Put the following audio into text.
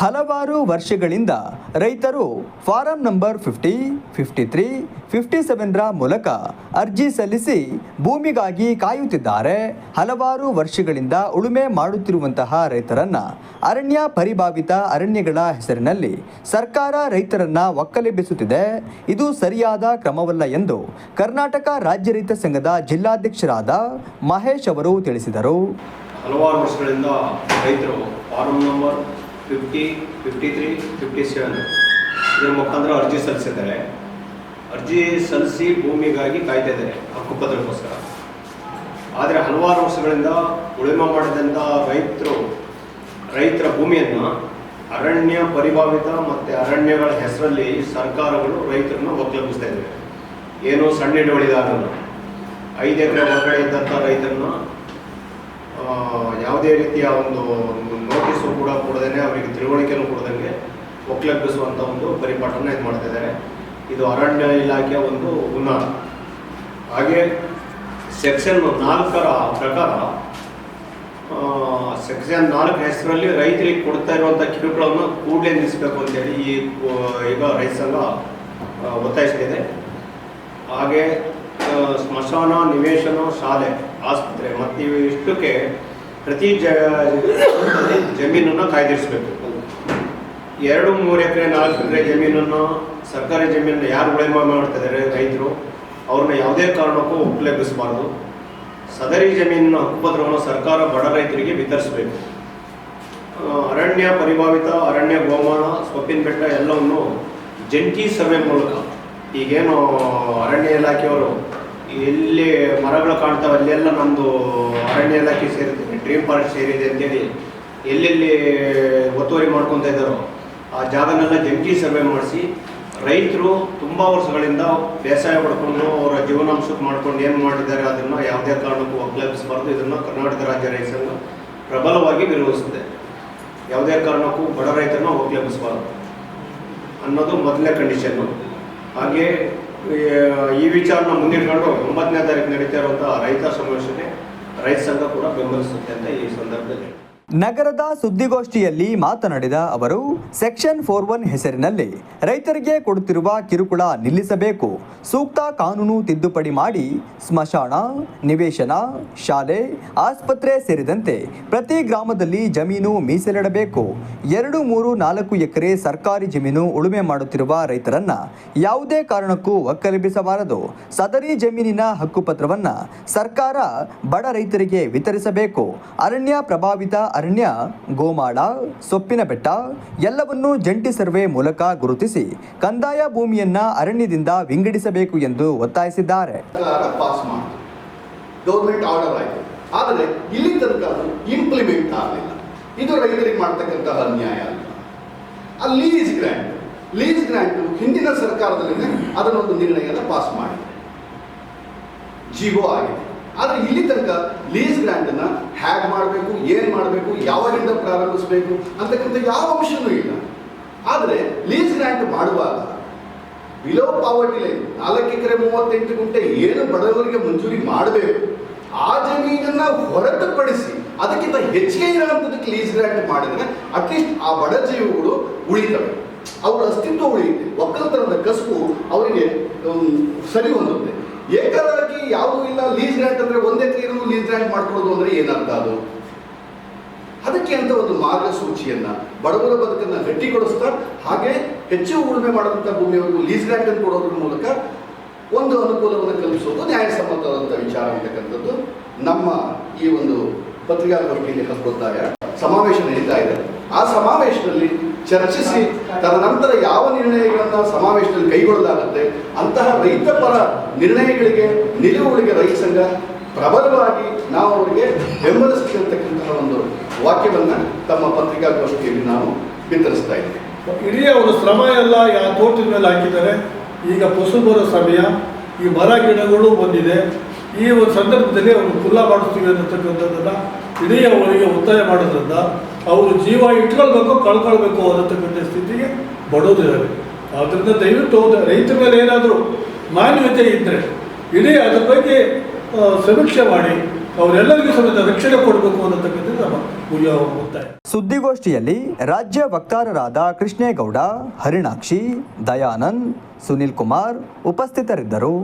ಹಲವಾರು ವರ್ಷಗಳಿಂದ ರೈತರು form number fifty fifty three fifty ಸೆವೆನ್ರ ಮೂಲಕ ಅರ್ಜಿ ಸಲ್ಲಿಸಿ ಭೂಮಿಗಾಗಿ ಕಾಯುತ್ತಿದ್ದಾರೆ. ಹಲವಾರು ವರ್ಷಗಳಿಂದ ಉಳುಮೆ ಮಾಡುತ್ತಿರುವಂತಹ ರೈತರನ್ನು ಅರಣ್ಯ ಪರಿಭಾವಿತ ಅರಣ್ಯಗಳ ಹೆಸರಿನಲ್ಲಿ ಸರ್ಕಾರ ರೈತರನ್ನು ಒಕ್ಕಲೆಬ್ಬಿಸುತ್ತಿದೆ ಇದು ಸರಿಯಾದ ಕ್ರಮವಲ್ಲ ಎಂದು ಕರ್ನಾಟಕ ರಾಜ್ಯ ರೈತ ಸಂಘದ ಜಿಲ್ಲಾಧ್ಯಕ್ಷರಾದ ಮಹೇಶ್ ಅವರು ತಿಳಿಸಿದರು. ಹಲವಾರು ವರ್ಷಗಳಿಂದ ರೈತರು form number fifty fifty three fifty seven ಇದರ ಮುಖಾಂತರ ಅರ್ಜಿ ಸಲ್ಲಿಸಿದ್ದಾರೆ. ಅರ್ಜಿ ಸಲ್ಲಿಸಿ ಭೂಮಿಗಾಗಿ ಕಾಯ್ತಾ ಇದ್ದಾರೆ ಹಕ್ಕುಪತ್ರಕ್ಕೋಸ್ಕರ. ಆದರೆ ಹಲವಾರು ವರ್ಷಗಳಿಂದ ಉಳಿಮೆ ಮಾಡಿದಂಥ ರೈತರು, ರೈತರ ಭೂಮಿಯನ್ನು ಅರಣ್ಯ ಪರಿಭಾವಿತ ಮತ್ತು ಅರಣ್ಯಗಳ ಹೆಸರಲ್ಲಿ ಸರ್ಕಾರಗಳು ರೈತರನ್ನು ಒಕ್ಕಲೆಬ್ಬಿಸ್ತಾ ಇದ್ದಾರೆ ಏನು ಸಣ್ಣ ಹಿಡುವಳಿದಾರನ್ನು ಐದು ಎಕರೆ ಹೊರಗಡೆ ಇದ್ದಂಥ ಯಾವುದೇ ರೀತಿಯ ಒಂದು ನೋಟಿಸು ಕೂಡ ಕೊಡದೇನೆ, ಅವರಿಗೆ ತಿಳುವಳಿಕೆನೂ ಕೊಡದಂಗೆ ಒಕ್ಕಲೆಬ್ಬಿಸುವಂಥ ಒಂದು ಪರಿಪಾಠನ ಇದು ಮಾಡ್ತಾ ಇದ್ದಾರೆ ಇದು ಅರಣ್ಯ ಇಲಾಖೆಯ ಒಂದು ಹುನ್ನಾರ ಹಾಗೆ ಸೆಕ್ಷನ್ ನಾಲ್ಕರ ಪ್ರಕಾರ ಸೆಕ್ಷನ್ ನಾಲ್ಕು ಹೆಸರಲ್ಲಿ ರೈತರಿಗೆ ಕೊಡ್ತಾ ಇರುವಂಥ ಕಿರುಕುಳವನ್ನು ಕೂಡಲೇ ನಿಲ್ಲಿಸಬೇಕು ಅಂತೇಳಿ ಈ ಈಗ ರೈತ ಸಂಘ ಒತ್ತಾಯಿಸ್ತಿದೆ. ಹಾಗೆ ಸ್ಮಶಾನ, ನಿವೇಶನ, ಶಾಲೆ, ಆಸ್ಪತ್ರೆ ಮತ್ತು ಇಷ್ಟಕ್ಕೆ ಪ್ರತಿ ಜ ಜಮೀನನ್ನು ಕಾಯ್ದಿರಿಸಬೇಕು. ಎರಡು ಮೂರು ಎಕರೆ, ನಾಲ್ಕು ಎಕರೆ ಜಮೀನನ್ನು ಸರ್ಕಾರಿ ಜಮೀನನ್ನು ಯಾರು ಉಳಿಮೆ ಮಾಡ್ತಿದ್ದಾರೆ ರೈತರು, ಅವ್ರನ್ನ ಯಾವುದೇ ಕಾರಣಕ್ಕೂ ಒಕ್ಕಲೆಬ್ಬಿಸಬಾರ್ದು ಸದರಿ ಜಮೀನಿನ ಹಕ್ಕುಪತ್ರವನ್ನು ಸರ್ಕಾರ ಬಡ ರೈತರಿಗೆ ವಿತರಿಸಬೇಕು. ಅರಣ್ಯ ಪರಿಭಾವಿತ, ಅರಣ್ಯ ಗೋಮಾಳ, ಸೊಪ್ಪಿನ ಬೆಟ್ಟ ಎಲ್ಲವನ್ನು ಜಂಟಿ ಸರ್ವೆ ಮೂಲಕ, ಈಗೇನು ಅರಣ್ಯ ಇಲಾಖೆಯವರು ಎಲ್ಲಿ ಮರಗಳು ಕಾಣ್ತಾವೆ, ಅಲ್ಲೆಲ್ಲ ನಮ್ಮದು ಅರಣ್ಯ ಇಲಾಖೆ ಸೇರಿದೆ ಡ್ರೀಮ್ ಪಾರ್ಕ್ ಸೇರಿದೆ ಅಂತೇಳಿ ಎಲ್ಲೆಲ್ಲಿ ಒತ್ತುವರಿ ಮಾಡ್ಕೊತಾ ಇದ್ದಾರೋ ಆ ಜಾಗನೆಲ್ಲ ಜಂಟಿ ಸರ್ವೆ ಮಾಡಿಸಿ ರೈತರು ತುಂಬ ವರ್ಷಗಳಿಂದ ಬೇಸಾಯ ಪಡ್ಕೊಂಡು ಅವರ ಜೀವನಾಂಶಕ್ಕೆ ಮಾಡ್ಕೊಂಡು ಏನು ಮಾಡಿದ್ದಾರೆ ಅದನ್ನು ಯಾವುದೇ ಕಾರಣಕ್ಕೂ ಒಕ್ಕಲೆಬ್ಬಿಸಬಾರ್ದು ಇದನ್ನು ಕರ್ನಾಟಕ ರಾಜ್ಯ ರೈತ ಸಂಘ ಪ್ರಬಲವಾಗಿ ವಿರೋಧಿಸಿದೆ ಯಾವುದೇ ಕಾರಣಕ್ಕೂ ಬಡ ರೈತರನ್ನ ಒಕ್ಕಲೆಬ್ಬಿಸಬಾರ್ದು ಅನ್ನೋದು ಮೊದಲನೇ ಕಂಡೀಷನ್ನು ಹಾಗೆ ಈ- ವಿಚಾರನ ಮುಂದಿಟ್ಕೊಂಡು ಒಂಬತ್ತನೇ ತಾರೀಕು ನಡೀತಾ ಇರುವಂತಹ ರೈತ ಸಮಾವೇಶಕ್ಕೆ ರೈತ ಸಂಘ ಕೂಡ ಬೆಂಬಲಿಸುತ್ತೆ ಅಂತ ಈ ಸಂದರ್ಭದಲ್ಲಿ. ನಗರದ ಸುದ್ದಿಗೋಷ್ಠಿಯಲ್ಲಿ ಮಾತನಾಡಿದ ಅವರು, ಸೆಕ್ಷನ್ ಫೋರ್ ಒನ್ ಹೆಸರಿನಲ್ಲಿ ರೈತರಿಗೆ ಕೊಡುತ್ತಿರುವ ಕಿರುಕುಳ ನಿಲ್ಲಿಸಬೇಕು. ಸೂಕ್ತ ಕಾನೂನು ತಿದ್ದುಪಡಿ ಮಾಡಿ, ಸ್ಮಶಾನ, ನಿವೇಶನ, ಶಾಲೆ, ಆಸ್ಪತ್ರೆ ಸೇರಿದಂತೆ ಪ್ರತಿ ಗ್ರಾಮದಲ್ಲಿ ಜಮೀನು ಮೀಸಲಿಡಬೇಕು. ಎರಡು ಮೂರು ನಾಲ್ಕು ಎಕರೆ ಸರ್ಕಾರಿ ಜಮೀನು ಉಳುಮೆ ಮಾಡುತ್ತಿರುವ ರೈತರನ್ನ ಯಾವುದೇ ಕಾರಣಕ್ಕೂ ಒಕ್ಕಲೆಬ್ಬಿಸಬಾರದು ಸದರಿ ಜಮೀನಿನ ಹಕ್ಕುಪತ್ರವನ್ನ ಸರ್ಕಾರ ಬಡ ರೈತರಿಗೆ ವಿತರಿಸಬೇಕು. ಅರಣ್ಯ ಪ್ರಭಾವಿತ ಅರಣ್ಯ ಗೋಮಾಳ ಸೊಪ್ಪಿನ ಬೆಟ್ಟ ಎಲ್ಲವನ್ನೂ ಜಂಟಿ ಸರ್ವೆ ಮೂಲಕ ಗುರುತಿಸಿ ಕಂದಾಯ ಭೂಮಿಯನ್ನ ಅರಣ್ಯದಿಂದ ವಿಂಗಡಿಸಬೇಕು ಎಂದು ಒತ್ತಾಯಿಸಿದ್ದಾರೆ. ಗೌರ್ಮೆಂಟ್ ಆರ್ಡರ್ ಆಯಿತು. ಆದರೆ ಇಲ್ಲಿ ತನಕ ಇಂಪ್ಲಿಮೆಂಟ್ ಆಗಲಿಲ್ಲ. ಇದು ರೈತರಿಗೆ ಮಾಡ್ತಕ್ಕಂತಹ ಅನ್ಯಾಯ ಅಲ್ಲ. ಆ ಲೀಸ್ ಗ್ರ್ಯಾಂಟ್ ಲೀಸ್ ಗ್ರ್ಯಾಂಟ್ ಹಿಂದಿನ ಸರ್ಕಾರದಲ್ಲಿ ಅದನ್ನೊಂದು ನಿರ್ಣಯನ ಪಾಸ್ ಮಾಡಿ ಜೀವೋ ಆಗಿದೆ. ಆದರೆ ಇಲ್ಲಿ ತನಕ ಲೀಸ್ ಗ್ರ್ಯಾಂಡ್ ಅನ್ನ ಹ್ಯಾಗ್ ಮಾಡಬೇಕು, ಏನ್ ಮಾಡಬೇಕು, ಯಾವಾಗಿಂದ ಪ್ರಾರಂಭಿಸಬೇಕು ಅಂತಕ್ಕಂಥ ಯಾವ ಅಂಶನೂ ಇಲ್ಲ. ಆದರೆ ಲೀಸ್ ಗ್ರ್ಯಾಂಟ್ ಮಾಡುವಾಗ ಬಿಲೋ ಪಾವರ್ಟಿ ಲೈನ್ ನಾಲ್ಕು ಎಕರೆ ಮೂವತ್ತೆಂಟು ಗುಂಟೆ ಏನು ಬಡವರಿಗೆ ಮಂಜೂರಿ ಮಾಡಬೇಕು, ಆ ಜಮೀನನ್ನ ಹೊರತುಪಡಿಸಿ ಅದಕ್ಕಿಂತ ಹೆಚ್ಚಿಗೆ ಇರೋಂಥದ್ದಕ್ಕೆ ಲೀಸ್ ಗ್ರ್ಯಾಂಡ್ ಮಾಡಿದ್ರೆ ಅಟ್ಲೀಸ್ಟ್ ಆ ಬಡ ಜೀವಿಗಳು ಉಳಿತವೆ. ಅವರ ಅಸ್ತಿತ್ವ ಉಳಿಯುತ್ತೆ. ಒಕ್ಕಲತನದ ಕಸುಬು ಅವರಿಗೆ ಸರಿ ಹೊಂದುತ್ತೆ. ಏಕಾಏಕಿ ಯಾವುದೂ ಇಲ್ಲ. ಲೀಸ್ ಗ್ರ್ಯಾಂಟ್ ಅಂದ್ರೆ ಒಂದೇ ಎಕರೆ ಲೀಸ್ ಗ್ರ್ಯಾಂಟ್ ಮಾಡ್ಕೊಳ್ಳೋದು ಅಂದ್ರೆ ಏನರ್ಥ ಅದು? ಅದಕ್ಕೆ ಅಂತ ಒಂದು ಮಾರ್ಗಸೂಚಿಯನ್ನ ಬಡವರ ಬದುಕನ್ನ ಗಟ್ಟಿಗೊಳಿಸ್ತಾ, ಹಾಗೆ ಹೆಚ್ಚು ಉಳುಮೆ ಮಾಡುವಂತ ಭೂಮಿಯವರೆಗೂ ಲೀಸ್ ಗ್ರ್ಯಾಂಟ್ ಅನ್ನು ಕೊಡೋದ್ರ ಮೂಲಕ ಒಂದು ಅನುಕೂಲವನ್ನು ಕಲ್ಪಿಸೋದು ನ್ಯಾಯಸಮ್ಮತವಾದಂಥ ವಿಚಾರ ಅಂತಕ್ಕಂಥದ್ದು. ನಮ್ಮ ಈ ಒಂದು ಪತ್ರಿಕಾಗೋಷ್ಠಿಯಲ್ಲಿ ಹಕ್ಕೊತ್ತಾಯ ಸಮಾವೇಶ ನಡೀತಾ ಇದೆ. ಆ ಸಮಾವೇಶದಲ್ಲಿ ಚರ್ಚಿಸಿ ತದನಂತರ ಯಾವ ನಿರ್ಣಯಗಳನ್ನು ಸಮಾವೇಶದಲ್ಲಿ ಕೈಗೊಳ್ಳಲಾಗುತ್ತೆ, ಅಂತಹ ರೈತ ಪರ ನಿರ್ಣಯಗಳಿಗೆ, ನಿಲುವುಗಳಿಗೆ ರೈತ ಸಂಘ ಪ್ರಬಲವಾಗಿ ನಾವು ಅವರಿಗೆ ಬೆಂಬಲಿಸ್ತಿರ್ತಕ್ಕಂತಹ ಒಂದು ವಾಕ್ಯವನ್ನು ತಮ್ಮ ಪತ್ರಿಕಾಗೋಷ್ಠಿಯಲ್ಲಿ ನಾವು ವಿತರಿಸ್ತಾ ಇದ್ದೀವಿ ಇಡೀ ಅವರು ಶ್ರಮ ಎಲ್ಲ ಯಾವ ತೋಟದ ಮೇಲೆ ಹಾಕಿದ್ದಾರೆ. ಈಗ ಫಸಲು ಬರೋ ಸಮಯ, ಈ ಮರ ಗಿಡಗಳು ಬಂದಿದೆ. ಈ ಒಂದು ಸಂದರ್ಭದಲ್ಲಿ ಅವರು ಖುಲ್ಲಾ ಮಾಡಿಸ್ತೀವಿ ಅನ್ನತಕ್ಕಂಥದ್ದನ್ನು ಇಡೀ ಅವರಿಗೆ ಒತ್ತಾಯ ಮಾಡೋದ್ರಿಂದ ಅವರು ಜೀವ ಇಟ್ಕೊಳ್ಬೇಕು, ಕಳ್ಕೊಳ್ಬೇಕು ಅನ್ನತಕ್ಕಂಥ ಸ್ಥಿತಿಗೆ ಬಡೋದಿದ್ದಾರೆ ಆದ್ದರಿಂದ ದಯವಿಟ್ಟು ರೈತರ ಮೇಲೆ ಏನಾದರೂ ಮಾನ್ಯತೆ ಇದ್ದರೆ ಇಡೀ ಅದ್ರ ಬಗ್ಗೆ ಸಮೀಕ್ಷೆ ಮಾಡಿ, ಅವರೆಲ್ಲರಿಗೂ ಸಮೇತ ರಕ್ಷಣೆ ಕೊಡಬೇಕು ಅನ್ನತಕ್ಕಂಥದ್ದು ನಮ್ಮ ಸುದ್ದಿಗೋಷ್ಠಿಯಲ್ಲಿ ರಾಜ್ಯ ವಕ್ತಾರರಾದ ಕೃಷ್ಣೇಗೌಡ, ಹರಿಣಾಕ್ಷಿ, ದಯಾನಂದ್, ಸುನಿಲ್ ಕುಮಾರ್ ಉಪಸ್ಥಿತರಿದ್ದರು.